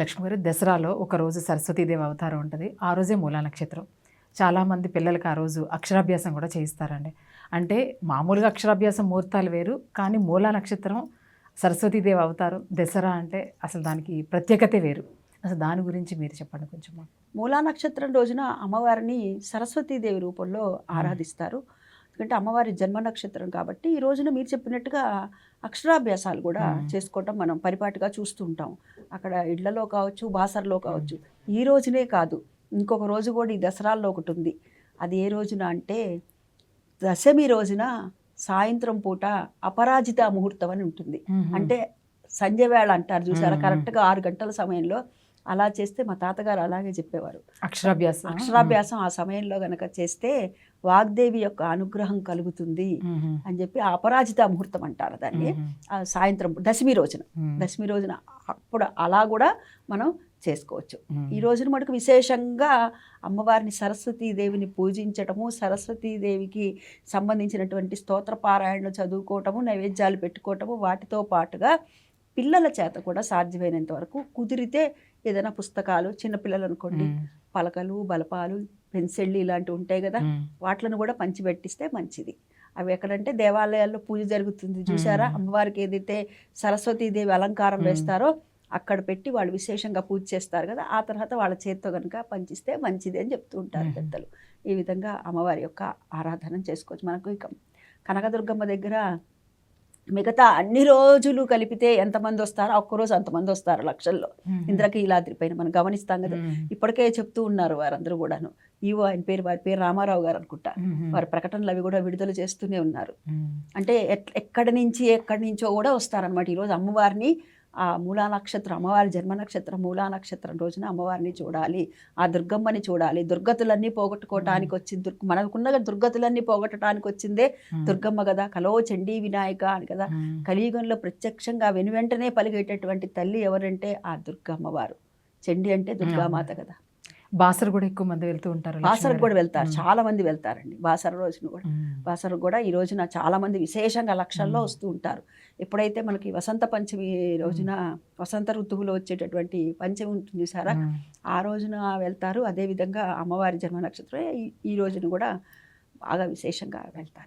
లక్ష్మి గారు దసరాలో ఒక రోజు సరస్వతీదేవి అవతారం ఉంటుంది. ఆ రోజే మూలా నక్షత్రం. చాలామంది పిల్లలకి ఆ రోజు అక్షరాభ్యాసం కూడా చేయిస్తారండి. అంటే మామూలుగా అక్షరాభ్యాసం ముహూర్తాలు వేరు కానీ మూలా నక్షత్రం సరస్వతీదేవి అవతారం దసరా అంటే అసలు దానికి ప్రత్యేకతే వేరు. అసలు దాని గురించి మీరు చెప్పండి కొంచెం. మూలా నక్షత్రం రోజున అమ్మవారిని సరస్వతీదేవి రూపంలో ఆరాధిస్తారు. ఎందుకంటే అమ్మవారి జన్మ నక్షత్రం కాబట్టి ఈ రోజున మీరు చెప్పినట్టుగా అక్షరాభ్యాసాలు కూడా. చేసుకోవటం మనం పరిపాటిగా చూస్తూ ఉంటాం అక్కడ ఇళ్ళలో కావచ్చు బాసర్లో కావచ్చు. ఈ రోజునే కాదు. ఇంకొక రోజు కూడా ఈ దసరాల్లో ఒకటి ఉంది. అది ఏ రోజున అంటే దశమి రోజున సాయంత్రం పూట అపరాజిత ముహూర్తం అని ఉంటుంది. అంటే సంధ్య వేళ అంటారు చూసారా. కరెక్ట్గా ఆరు గంటల సమయంలో అలా చేస్తే మా తాతగారు అలాగే చెప్పేవారు అక్షరాభ్యాసం అక్షరాభ్యాసం ఆ సమయంలో గనక చేస్తే వాగ్దేవి యొక్క అనుగ్రహం కలుగుతుంది. అని చెప్పి ఆ అపరాజిత ముహూర్తం అంటారు దాన్ని సాయంత్రం దశమి రోజున. దశమి రోజున అప్పుడు అలా కూడా మనం చేసుకోవచ్చు. ఈ రోజున మటుకు విశేషంగా అమ్మవారిని సరస్వతీదేవిని పూజించటము సరస్వతీదేవికి సంబంధించినటువంటి స్తోత్ర పారాయణ చదువుకోవటము నైవేద్యాలు పెట్టుకోవటము వాటితో పాటుగా పిల్లల చేత కూడా సాధ్యమైనంత వరకు కుదిరితే ఏదైనా పుస్తకాలు చిన్నపిల్లలు అనుకోండి. పలకలు బలపాలు పెన్సిళ్ళు ఇలాంటివి ఉంటాయి కదా. వాటిలను కూడా పంచిపెట్టిస్తే మంచిది అవి ఎక్కడంటే దేవాలయాల్లో పూజ జరుగుతుంది చూసారా మ్మ్. అమ్మవారికి ఏదైతే సరస్వతీదేవి అలంకారం. వేస్తారో అక్కడ పెట్టి వాళ్ళు విశేషంగా పూజ చేస్తారు కదా ఆ తర్వాత వాళ్ళ చేత్తో కనుక పంచిస్తే మంచిది అని చెప్తూ ఉంటారు. పెద్దలు ఈ విధంగా అమ్మవారి యొక్క ఆరాధన చేసుకోవచ్చు మనకు ఇక కనకదుర్గమ్మ దగ్గర మిగతా అన్ని రోజులు కలిపితే ఎంతమంది వస్తారో ఒక్కరోజు అంతమంది వస్తారు లక్షల్లో. ఇంద్రకీలాద్రి పైన మనం గమనిస్తాం కదా. ఇప్పటికే చెప్తూ ఉన్నారు వారందరూ కూడాను ఈవో ఆయన పేరు వారి పేరు రామారావు గారు అనుకుంటా. వారి ప్రకటనలు అవి కూడా విడుదల చేస్తూనే ఉన్నారు. అంటే ఎక్కడి నుంచి ఎక్కడి నుంచో కూడా వస్తారనమాట ఈరోజు అమ్మవారిని ఆ మూలా నక్షత్రం అమ్మవారి జన్మ నక్షత్రం మూలా నక్షత్రం రోజున అమ్మవారిని చూడాలి. ఆ దుర్గమ్మని చూడాలి. దుర్గతులన్నీ పోగొట్టుకోవటానికి వచ్చింది. దుర్గ మనకున్న దుర్గతులన్నీ పోగొట్టడానికి వచ్చిందే మ్మ్. దుర్గమ్మ కదా. కలో చండీ వినాయక అని కదా. కలియుగంలో ప్రత్యక్షంగా వెనువెంటనే పలిగేటటువంటి తల్లి ఎవరంటే ఆ దుర్గమ్మవారు. చండి అంటే దుర్గామాత కదా. బాసర కూడా ఎక్కువ మంది వెళ్తూ ఉంటారు గారు. కూడా వెళ్తారు. చాలా మంది వెళ్తారండి బాసర రోజున కూడా. బాసర కూడా ఈ రోజున చాలా మంది విశేషంగా లక్షల్లో. వస్తూ ఉంటారు ఎప్పుడైతే మనకి వసంత పంచమి రోజున వసంత ఋతువులో వచ్చేటటువంటి పంచమి ఉంటుంది మ్మ్. ఆ రోజున వెళ్తారు అదేవిధంగా అమ్మవారి జన్మ నక్షత్రం ఈ రోజున కూడా బాగా విశేషంగా వెళ్తారు